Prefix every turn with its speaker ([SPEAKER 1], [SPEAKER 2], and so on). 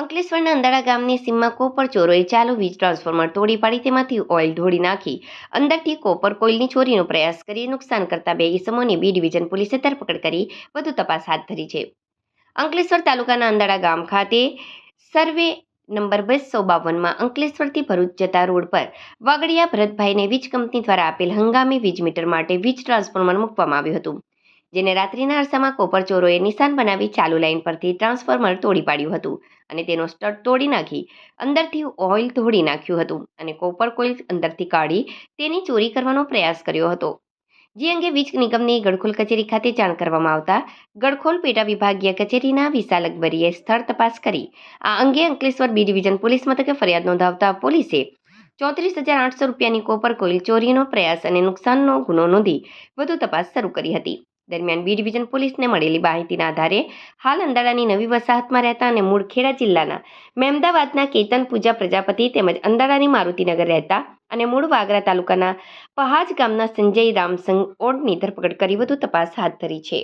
[SPEAKER 1] અંકલેશ્વરના અંદાળા ગામની સીમમાં કોપર ચોરોએ ચાલુ વીજ ટ્રાન્સફોર્મર તોડી પાડી તેમાંથી ઓઇલ ઢોળી નાખી. અંદરથી કોપર કોઇલની ચોરીનો પ્રયાસ કરી નુકસાન કરતા બે ઇસમોની બી ડિવિઝન પોલીસે ધરપકડ કરી. વધુ તપાસ હાથ ધરી છે. અંકલેશ્વર તાલુકાના અંદાળા ગામ ખાતે સર્વે નંબર બસો બાવનમાં અંકલેશ્વરથી ભરૂચ જતા રોડ પર વાગડિયા ભરતભાઈને વીજ કંપની દ્વારા આપેલ હંગામી વીજ મીટર માટે વીજ ટ્રાન્સફોર્મર મૂકવામાં આવ્યું હતું. જેને રાત્રિના અરસામાં કોપર ચોરોએ નિશાન બનાવી ચાલુ લાઇન પરથી ટ્રાન્સફોર્મર તોડી પાડ્યું હતું અને તેનો સ્ટડ તોડી નાખી. અંદરથી ઓઇલ તોડી નાખ્યું હતું અને કોપર કોઇલ અંદરથી કાઢી તેની ચોરી કરવાનો પ્રયાસ કર્યો હતો. જે અંગે વીજ નિગમની ગડખોલ કચેરી ખાતે જાણ કરવામાં આવતા ગડખોલ પેટા વિભાગીય કચેરીના વિશાલ અકબરીએ સ્થળ તપાસ કરી. આ અંગે અંકલેશ્વર બી ડિવિઝન પોલીસ મથકે ફરિયાદ નોંધાવતા પોલીસે ચોત્રીસ હજાર આઠસો રૂપિયાની કોપર કોઇલ ચોરીનો પ્રયાસ અને નુકસાનનો ગુનો નોંધી વધુ તપાસ શરૂ કરી હતી. દરમિયાન બી ડિવિઝન પોલીસને મળેલી માહિતીના આધારે હાલ અંદાડાની નવી વસાહતમાં રહેતા અને મૂળ ખેડા જિલ્લાના મહેમદાવાદના કેતન પૂજા પ્રજાપતિ તેમજ અંદાડાની મારુતિનગર રહેતા અને મૂળ વાગરા તાલુકાના પહાજ ગામના સંજય રામસંગ ઓડની ધરપકડ કરી વધુ તપાસ હાથ ધરી છે.